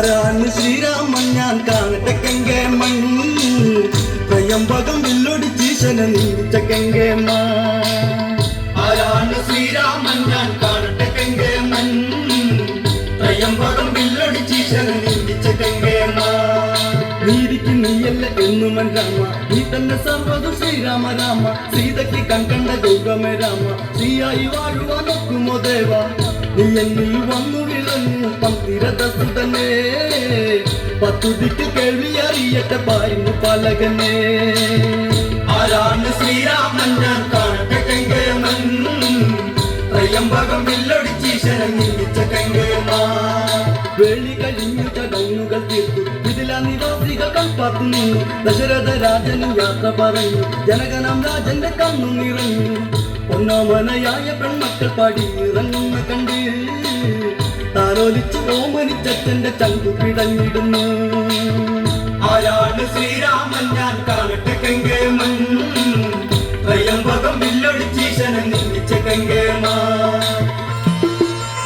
ആരാണ് ശ്രീരാമൻ? ഞാൻ കാണട്ടെ കെങ്കേമൻ പ്രയംബകം വില്ലൊടിച്ചീശനെ നീച്ച കെങ്കേമ ആരാണ് ശ്രീരാമൻ? ഞാൻ കാണട്ടെ കെങ്കേമൻ പ്രയംബകം വില്ലൊടിച്ചീശനെ നീച്ച കെങ്കേമ നീതിക്ക് നീയല്ല എന്നുമൻ രാമ. നീ തന്നെ സർവതും ശ്രീരാമ രാമ. സീതയ്ക്ക് കൺകണ്ട ദൈവമേ രാമ. ശ്രീയായി വാഴുവാൻ ഒക്കുമോ ദേവ? നീ എന്നിൽ വന്നു വിളഞ്ഞു പന്തിരതസു തന്നെ പത്തുതിക്ക് കേൾവി അറിയട്ടെ പാരുന്നു പലകനെ. ആരാണ് ശ്രീരാമൻ? ഞാൻ കാണട്ടെ കൈകയമൻ. ത്രയംബകം വില്ലൊടിച്ചീശൻ നിന്ദിച്ച കെങ്കേമ വേളി കഴിഞ്ഞു ചടങ്ങുകൾ തീർത്തു. ഇതിലാ നിവാസികൾ കൽപ്പാത്തു നിന്നു ദശരഥ രാജന് യാത്ര പറഞ്ഞു. ജനഗണം രാജന്റെ കണ്ണു നിറഞ്ഞു. ഒന്നാമനയായ പെൺമക്കൾ പാടി കണ്ട് താരോലിച്ച് ഓമനിച്ചച്ഛന്റെ ചങ്കു പിടഞ്ഞിടുന്നു. ആരാണ് ശ്രീരാമൻ? ഞാൻ കാണട്ടെ കെങ്കേമൻ. ത്രയംബകം വില്ലൊടിച്ചീശനെ നിന്ദിച്ച